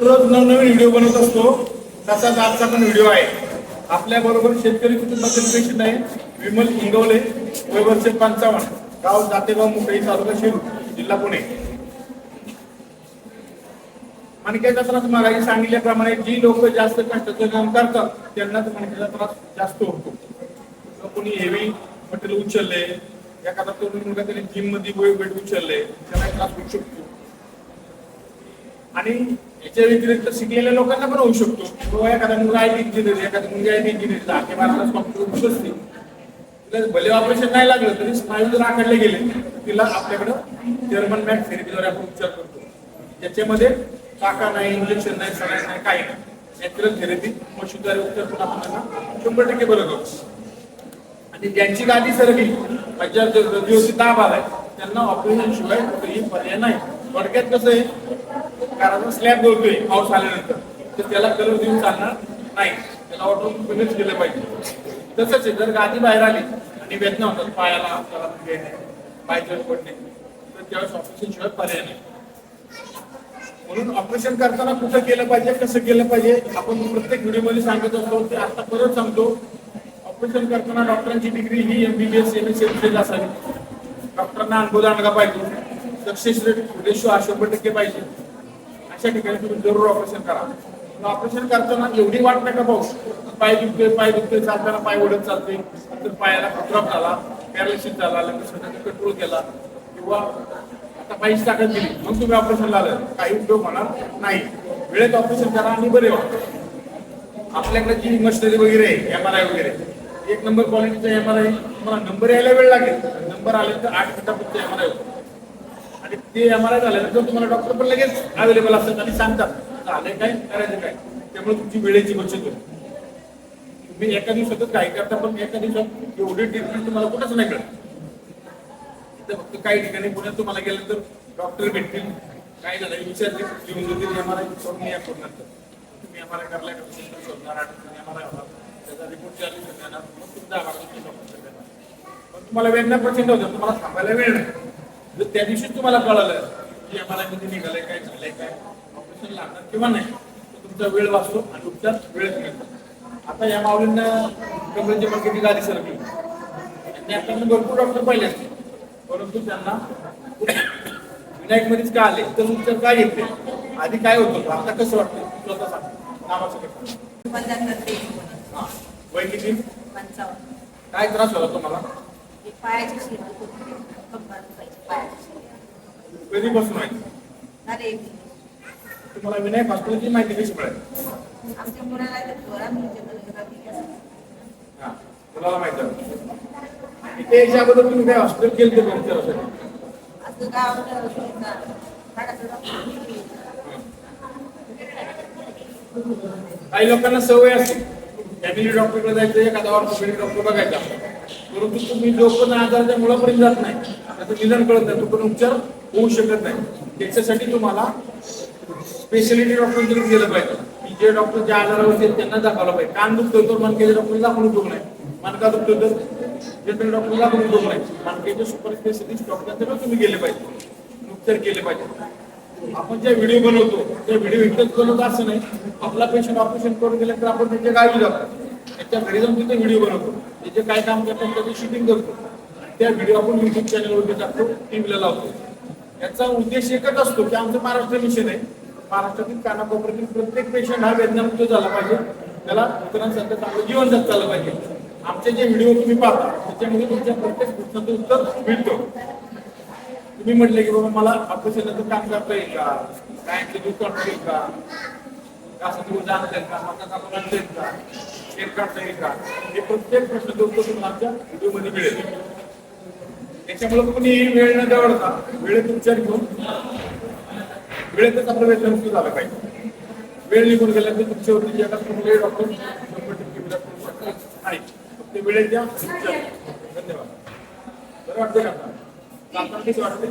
रोज नवनवीन व्हिडिओ बनवत असतो. तसाच आजचा पण व्हिडिओ आहे. आपल्या बरोबर शेतकरी कुटुंबातील पेशंट आहे विमल इंगवले वय वर्ष पंचावन्न गाव जातेगाव मुंबई तालुका शिरू जिल्हा पुणे. मणक्याचा त्रास मला सांगितल्याप्रमाणे जी लोक जास्त कष्टाचं काम करतात त्यांनाच मणक्याचा त्रास जास्त होतो. कोणी हेवी मटेरियल उचलले एखादा तरुण मुलगा त्याने जिममध्ये वेट उचलले त्यांना त्रास होऊ शकतो. आणि याच्या व्यतिरिक्त शिकलेल्या लोकांना पण होऊ शकतो. किंवा एखादा मुलगा आय टी इंजिनियर एखादा मुलगी आय टी इंजिनियर दहा बारा कॉम्प्युटर बसते तिला भले ऑपरेशन नाही लागलं तरी स्नायू जर आखडले गेले तिला आपल्याकडं जर्मन मॅट थेरपीद्वारे आपण उपचार करतो. त्याच्यामध्ये टाका नाही इंजेक्शन नाही सलाईन नाही काही नाही. नॅचरल थेरपी मशीद्वारे उपचार करून आपण शंभर टक्के बरं करतो आणि ज्यांची गादी सरकली ज्या हृदयावरती दाब आलाय त्यांना ऑपरेशन शिवाय कुठेही पर्याय नाही. थोडक्यात कसं आहे कारण स्लॅब गळतोय पाऊस आल्यानंतर. तर त्याला कलर देऊन चालणार नाही. त्याला ऑटोमॅटिकच केलं पाहिजे. तसंच आहे जर गादी बाहेर आली आणि वेदना होतात पायाला हाताला पडणे तर त्यावेळेस ऑपरेशन शिवाय पर्याय नाही. म्हणून ऑपरेशन करताना कुठं केलं पाहिजे कसं केलं पाहिजे आपण प्रत्येक व्हिडिओमध्ये सांगत असतो ते आता परत सांगतो. ऑपरेशन करताना डॉक्टरांची डिग्री ही एमबीबीएस एम एस एम असावी. डॉक्टरांना अनुभव आणला पाहिजे. सक्सेस रेट रेशो हा शंभर टक्के पाहिजे. अशा ठिकाणी तुम्ही जरूर ऑपरेशन करा. ऑपरेशन करताना एवढी वाट नका भाऊ पाय दुखते पाय दुखते चालताना पाय ओढत चालते तर पायाला खतराप झाला पॅरालिसिस झाला लगेच कंट्रोल केला. किंवा आता पायची ताकद दिली मग तुम्ही ऑपरेशन आलं काही उपयोग होणार नाही. वेळेत ऑपरेशन करा आणि बरे व्हा. आपल्याकडे जी मशिनरी वगैरे आहे एम आर आय वगैरे एक नंबर क्वालिटीचा एम आर आय तुम्हाला नंबर यायला वेळ लागेल. नंबर आले तर आठ मिनिटापर्यंत एम आर आय होतो. आणि ते एम आर आय झाल्यानंतर तुम्हाला डॉक्टर पण लगेच अवेलेबल असतात आणि सांगतात आले काय? करायचं काय? त्यामुळे तुमची वेळेची बचत होते तुम्ही एका दिवसातच काय करता पण एका दिवसात एवढी ट्रीटमेंट तुम्हाला कुठंच नाही कळत इथं फक्त काही ठिकाणी पुण्यात तुम्हाला गेल्यानंतर डॉक्टर भेटतील. काय झालं विचारतील. लिहून देतील एम आर आय करून या पूर्ण तुम्ही एम आर आय का शोधणार आठ एम आर आय होणार. त्याचा रिपोर्ट चालू देणार मग तुमचा आभार पण तुम्हाला वेदना प्रचंड होतं तुम्हाला थांबायला वेळ नाही. जर त्या दिवशीच तुम्हाला कळालं की आयमध्ये निघालंय काय झालंय काय ऑपरेशन लागणार किंवा नाही. तुमचा वेळ वाचतो आणि उपचार वेळेत मिळतो. आता या माऊलींना कमरेची मडकेची गाडी सरकली. त्यांनी आपल्याला भरपूर डॉक्टर पाहिले असते परंतु त्यांना विनायक मध्येच का आले? तर उपचार काय घेतले आधी काय होत? आता कसं वाटतं स्वतः सांग. नावाचं कसं वय किती? काय त्रास झाला तुम्हाला? एक पायाची शिरा होती. कंबर दुखायची पायाची शिरा. कधीपासून माहिती झाले एक दिवस. तुम्हाला विनायक हॉस्पिटलची माहिती कशी मिळाली आमच्या मुलाला घेतो आम्ही म्हणजे मुलाला माहिती आहे इथे याच्या अगोदर तुम्ही काय हॉस्पिटल केलं ते उपचारासाठी असं. काही लोकांना सवय असते फॅमिली डॉक्टरकडे जायचं एखादा ऑर्थोपेडिक डॉक्टर बघायचा परंतु तुम्ही जोपर्यंत आजाराच्या मुळापर्यंत जात नाही. आता निदान कळत नाही तोपर्यंत उपचार होऊ शकत नाही. त्याच्यासाठी तुम्हाला स्पेशालिटी डॉक्टरकडे गेलं पाहिजे. की जे डॉक्टर ज्या आजारावर आहेत त्यांना दाखवलं पाहिजे. कान दुखतो तर मनकेच्या डॉक्टर दाखवून उपयोग नाही मनका दुखतो तर जनरल डॉक्टर दाखवून उपयोग नाही मनकेचे सुपर स्पेशालिस्ट डॉक्टरांकडे तुम्ही गेले पाहिजे. उपचार केले पाहिजे. आपण ज्या व्हिडिओ बनवतो त्या व्हिडिओ इतकंच बनवतो असं नाही. आपला पेशंट ऑपरेशन करून गेलं तर आपण त्यांच्या गावी जातो. त्या घरी जाऊन तिथे व्हिडिओ बनवतो. त्याचे काय काम करतात त्याचं शूटिंग करतो. आणि त्या व्हिडिओ आपण युट्यूब चॅनलवरती टाकतो टीव्हीला लावतो. याचा उद्देश एकच असतो की आमचं महाराष्ट्र मिशन आहे. महाराष्ट्रातील कानाकोपऱ्यातील प्रत्येक पेशंट हा वेदनामुक्त झाला पाहिजे. त्याला इतरांसारखं चांगलं जीवन जगता पाहिजे. आमचे जे व्हिडिओ तुम्ही पाहता त्याच्यामध्ये तुमच्या प्रत्येक प्रश्नाचं उत्तर मिळतं. तुम्ही म्हटले की बाबा मला ऑपरेशनचं काम करता येईल का? काय दूध काढता येईल का? असं तुम्ही जाणता येईल का मका कापून येईल का एक कार्ड नाही एक कार्ड हे प्रत्येक प्रश्नाचं उत्तर तुम्हाला आमच्या व्हिडिओमध्ये मिळेल. त्याच्यामुळे तुम्ही वेळ न देवडता वेळेत उपचार घेऊन वेळेतच आपलं वेतन सुरू झालं पाहिजे. वेळ निघून गेल्यानंतर तुमच्यावरती जे आता कुठलेही डॉक्टर शंभर टक्के विचार करू शकतात आणि फक्त वेळेत द्या धन्यवाद. बरं वाटतं का? आता? किती वाटते